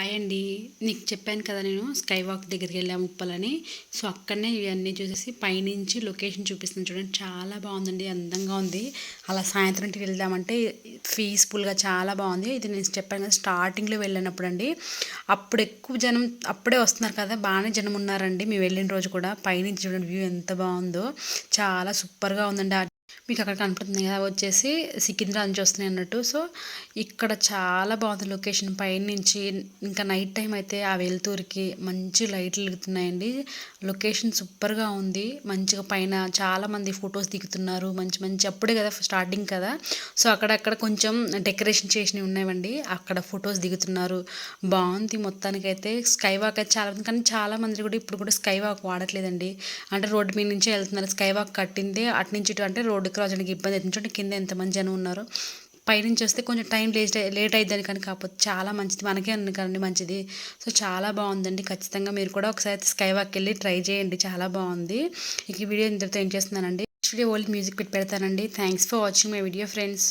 Hi అండి. నీకు చెప్పాను కదా నేను స్కై వాక్ దగ్గరికి వెళ్ళాము ఉప్పలని. సో అక్కడనే ఇవన్నీ చూసేసి పైనుంచి లొకేషన్ చూపిస్తాను చూడండి. చాలా బాగుందండి. అందంగా ఉంది. అలా సాయంత్రం ఇంటికి వెళ్దామంటే పీస్ఫుల్గా చాలా బాగుంది. ఇది నేను చెప్పాను కదా స్టార్టింగ్లో వెళ్ళినప్పుడు అండి. అప్పుడు ఎక్కువ జనం అప్పుడే వస్తున్నారు కదా బాగానే జనం ఉన్నారండి. మేము వెళ్ళిన రోజు కూడా పైనుంచి చూడండి వ్యూ ఎంత బాగుందో. చాలా సూపర్గా ఉందండి మీకు అక్కడ కనపడుతుంది కదా వచ్చేసి సికింద్రా నుంచి వస్తున్నాయి అన్నట్టు. సో ఇక్కడ చాలా బాగుంది లొకేషన్. పైనుంచి ఇంకా నైట్ టైం అయితే ఆ వెలుతూరికి మంచి లైట్లు వెలుగుతున్నాయండి లొకేషన్ సూపర్గా ఉంది. మంచిగా పైన చాలామంది ఫొటోస్ దిగుతున్నారు. మంచి మంచి అప్పుడే కదా స్టార్టింగ్ కదా. సో అక్కడక్కడ కొంచెం డెకరేషన్ చేసినవి ఉన్నాయండి. అక్కడ ఫొటోస్ దిగుతున్నారు. బాగుంది మొత్తానికైతే. స్కై వాక్ అయితే చాలా కానీ చాలామంది కూడా ఇప్పుడు కూడా స్కై వాక్ వాడట్లేదండి. అంటే రోడ్డు మీద నుంచే వెళ్తున్నారు. స్కై వాక్ కట్టింది అటు నుంచి ఇటు అంటే రోడ్ రోడ్డుకి రావడానికి ఇబ్బంది అవుతుంది. కింద ఎంతమంది జనం ఉన్నారు. పైనుంచి వస్తే కొంచెం టైం లేట్ లేట్ అయిద్దని కానీ కాకపోతే చాలా మంచిది. మనకే కదండి మంచిది. సో చాలా బాగుందండి. ఖచ్చితంగా మీరు కూడా ఒకసారి స్కై వాక్ వెళ్ళి ట్రై చేయండి. చాలా బాగుంది. ఇక ఈ వీడియో ఇంతటితో ఏం చేస్తున్నానండి. నెక్స్ట్ వీడియో ఓల్డ్ మ్యూజిక్ పెట్టి పెడతానండి. Thanks for watching my video friends